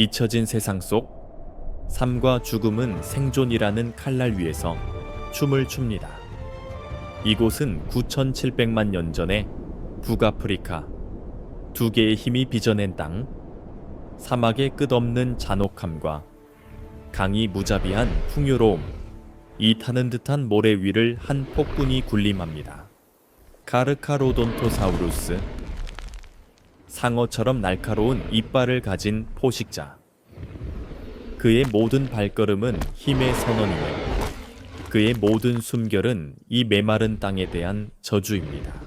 잊혀진 세상 속 삶과 죽음은 생존이라는 칼날 위에서 춤을 춥니다. 이곳은 9,700만 년 전에 북아프리카 두 개의 힘이 빚어낸 땅, 사막의 끝없는 잔혹함과 강이 무자비한 풍요로움, 이 타는 듯한 모래 위를 한 폭군이 군림합니다. 카르카로돈토사우루스, 상어처럼 날카로운 이빨을 가진 포식자. 그의 모든 발걸음은 힘의 선언이며 그의 모든 숨결은 이 메마른 땅에 대한 저주입니다.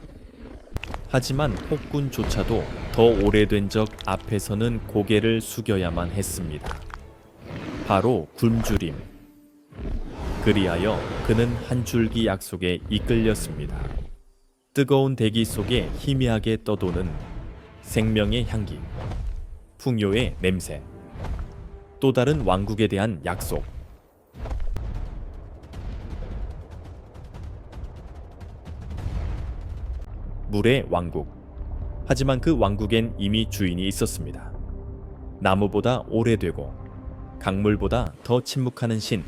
하지만 폭군조차도 더 오래된 적 앞에서는 고개를 숙여야만 했습니다. 바로 굶주림. 그리하여 그는 한 줄기 약속에 이끌렸습니다. 뜨거운 대기 속에 희미하게 떠도는 생명의 향기, 풍요의 냄새, 또 다른 왕국에 대한 약속. 물의 왕국. 하지만 그 왕국엔 이미 주인이 있었습니다. 나무보다 오래되고 강물보다 더 침묵하는 신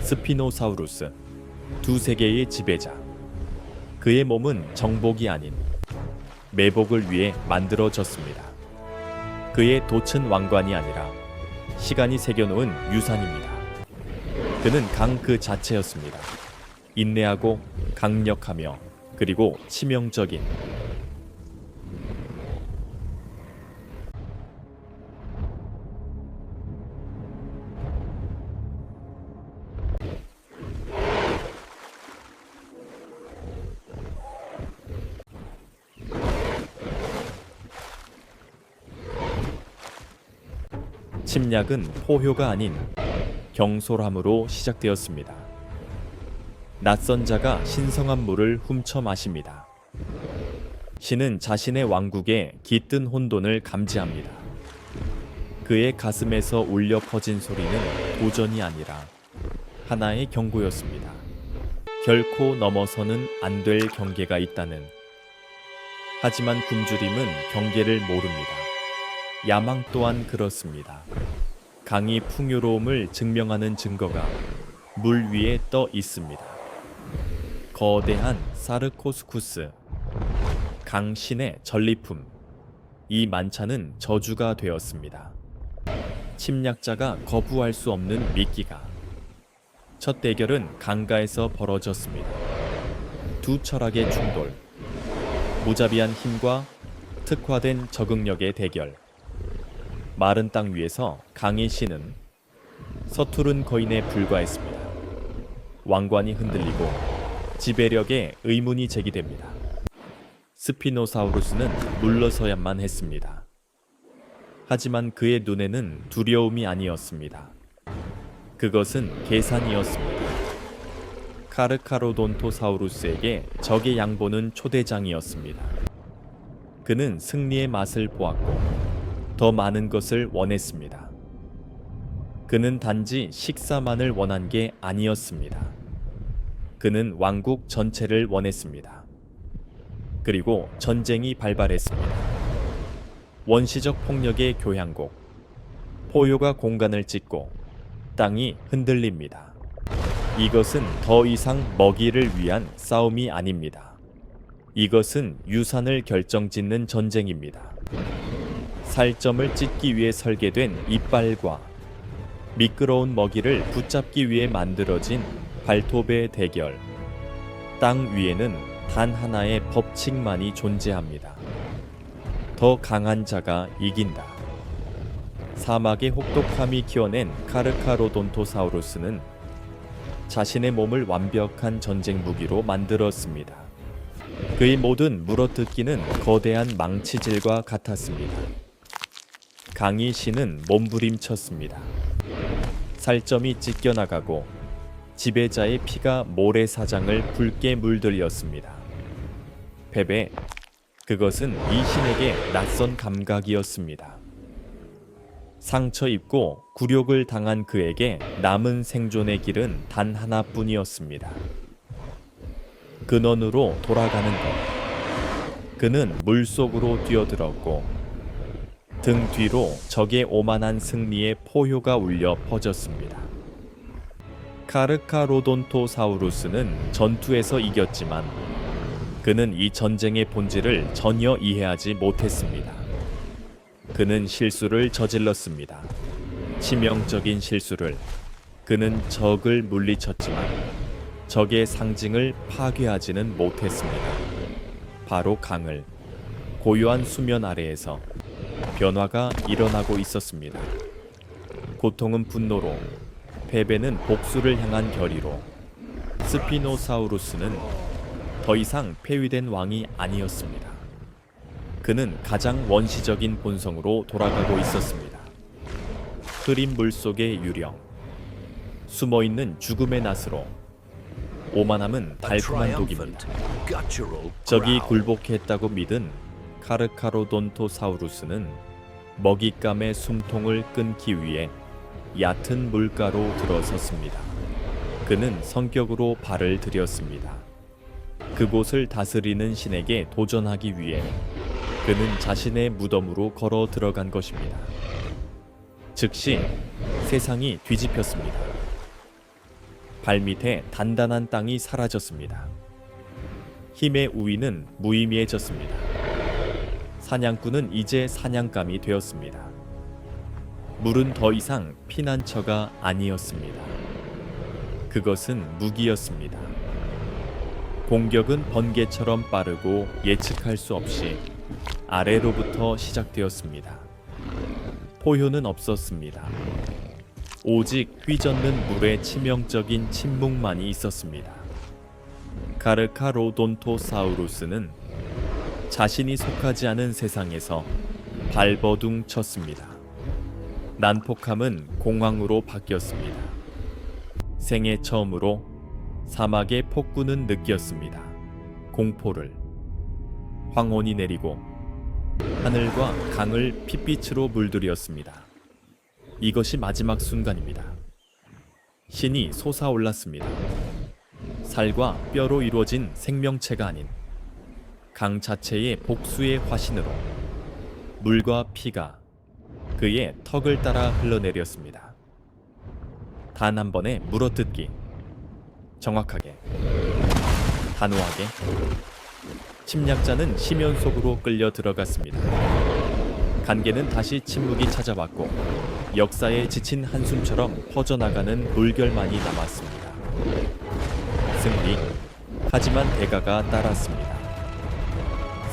스피노사우루스 두 세계의 지배자. 그의 몸은 정복이 아닌 매복을 위해 만들어졌습니다. 그의 돛은 왕관이 아니라 시간이 새겨놓은 유산입니다. 그는 강 그 자체였습니다. 인내하고 강력하며 그리고 치명적인 침략은 포효가 아닌 경솔함으로 시작되었습니다. 낯선 자가 신성한 물을 훔쳐 마십니다. 신은 자신의 왕국에 깃든 혼돈을 감지합니다. 그의 가슴에서 울려 퍼진 소리는 도전이 아니라 하나의 경고였습니다. 결코 넘어서는 안 될 경계가 있다는. 하지만 굶주림은 경계를 모릅니다. 야망 또한 그렇습니다. 강이 풍요로움을 증명하는 증거가 물 위에 떠 있습니다. 거대한 사르코스쿠스, 강 신의 전리품, 이 만찬은 저주가 되었습니다. 침략자가 거부할 수 없는 미끼가. 첫 대결은 강가에서 벌어졌습니다. 두 철학의 충돌, 무자비한 힘과 특화된 적응력의 대결. 마른 땅 위에서 강의 신은 서투른 거인에 불과했습니다. 왕관이 흔들리고 지배력에 의문이 제기됩니다. 스피노사우루스는 물러서야만 했습니다. 하지만 그의 눈에는 두려움이 아니었습니다. 그것은 계산이었습니다. 카르카로돈토사우루스에게 적의 양보는 초대장이었습니다. 그는 승리의 맛을 보았고 더 많은 것을 원했습니다. 그는 단지 식사만을 원한 게 아니었습니다. 그는 왕국 전체를 원했습니다. 그리고 전쟁이 발발했습니다. 원시적 폭력의 교향곡, 포효가 공간을 찢고 땅이 흔들립니다. 이것은 더 이상 먹이를 위한 싸움이 아닙니다. 이것은 유산을 결정짓는 전쟁입니다. 살점을 찢기 위해 설계된 이빨과 미끄러운 먹이를 붙잡기 위해 만들어진 발톱의 대결. 땅 위에는 단 하나의 법칙만이 존재합니다. 더 강한 자가 이긴다. 사막의 혹독함이 키워낸 카르카로돈토사우루스는 자신의 몸을 완벽한 전쟁 무기로 만들었습니다. 그의 모든 물어뜯기는 거대한 망치질과 같았습니다. 강희 씨는 몸부림쳤습니다. 살점이 찢겨나가고 지배자의 피가 모래사장을 붉게 물들였습니다. 패배, 그것은 이 신에게 낯선 감각이었습니다. 상처 입고 굴욕을 당한 그에게 남은 생존의 길은 단 하나뿐이었습니다. 근원으로 돌아가는 것. 그는 물 속으로 뛰어들었고 등 뒤로 적의 오만한 승리의 포효가 울려 퍼졌습니다. 카르카로돈토사우루스는 전투에서 이겼지만 그는 이 전쟁의 본질을 전혀 이해하지 못했습니다. 그는 실수를 저질렀습니다. 치명적인 실수를 그는 적을 물리쳤지만 적의 상징을 파괴하지는 못했습니다. 바로 강을 고요한 수면 아래에서 변화가 일어나고 있었습니다. 고통은 분노로, 패배는 복수를 향한 결의로 스피노사우루스는 더 이상 폐위된 왕이 아니었습니다. 그는 가장 원시적인 본성으로 돌아가고 있었습니다. 흐린 물 속의 유령, 숨어 있는 죽음의 낫으로 오만함은 달콤한 독입니다. 적이 굴복했다고 믿은 카르카로돈토사우루스는 먹잇감의 숨통을 끊기 위해 얕은 물가로 들어섰습니다. 그는 성격으로 발을 들였습니다. 그곳을 다스리는 신에게 도전하기 위해 그는 자신의 무덤으로 걸어 들어간 것입니다. 즉시 세상이 뒤집혔습니다. 발밑에 단단한 땅이 사라졌습니다. 힘의 우위는 무의미해졌습니다. 사냥꾼은 이제 사냥감이 되었습니다. 물은 더 이상 피난처가 아니었습니다. 그것은 무기였습니다. 공격은 번개처럼 빠르고 예측할 수 없이 아래로부터 시작되었습니다. 포효는 없었습니다. 오직 휘젓는 물의 치명적인 침묵만이 있었습니다. 가르카로돈토사우루스는 자신이 속하지 않은 세상에서 발버둥 쳤습니다. 난폭함은 공황으로 바뀌었습니다. 생애 처음으로 사막의 폭군은 느꼈습니다. 공포를 황혼이 내리고 하늘과 강을 핏빛으로 물들였습니다. 이것이 마지막 순간입니다. 신이 솟아올랐습니다. 살과 뼈로 이루어진 생명체가 아닌 강 자체의 복수의 화신으로 물과 피가 그의 턱을 따라 흘러내렸습니다. 단 한 번에 물어뜯기. 정확하게. 단호하게. 침략자는 심연 속으로 끌려 들어갔습니다. 간계는 다시 침묵이 찾아왔고 역사에 지친 한숨처럼 퍼져나가는 물결만이 남았습니다. 승리. 하지만 대가가 따랐습니다.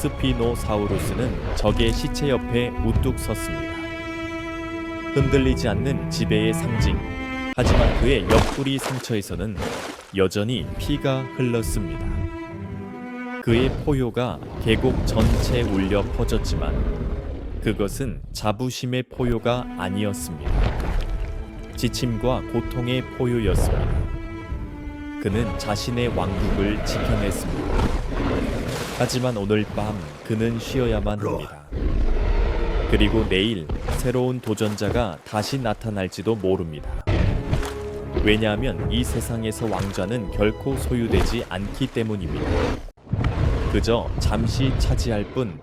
스피노사우루스는 적의 시체 옆에 우뚝 섰습니다. 흔들리지 않는 지배의 상징. 하지만 그의 옆구리 상처에서는 여전히 피가 흘렀습니다. 그의 포효가 계곡 전체에 울려 퍼졌지만 그것은 자부심의 포효가 아니었습니다. 지침과 고통의 포효였습니다. 그는 자신의 왕국을 지켜냈습니다. 하지만 오늘 밤 그는 쉬어야만 합니다. 그리고 내일 새로운 도전자가 다시 나타날지도 모릅니다. 왜냐하면 이 세상에서 왕좌는 결코 소유되지 않기 때문입니다. 그저 잠시 차지할 뿐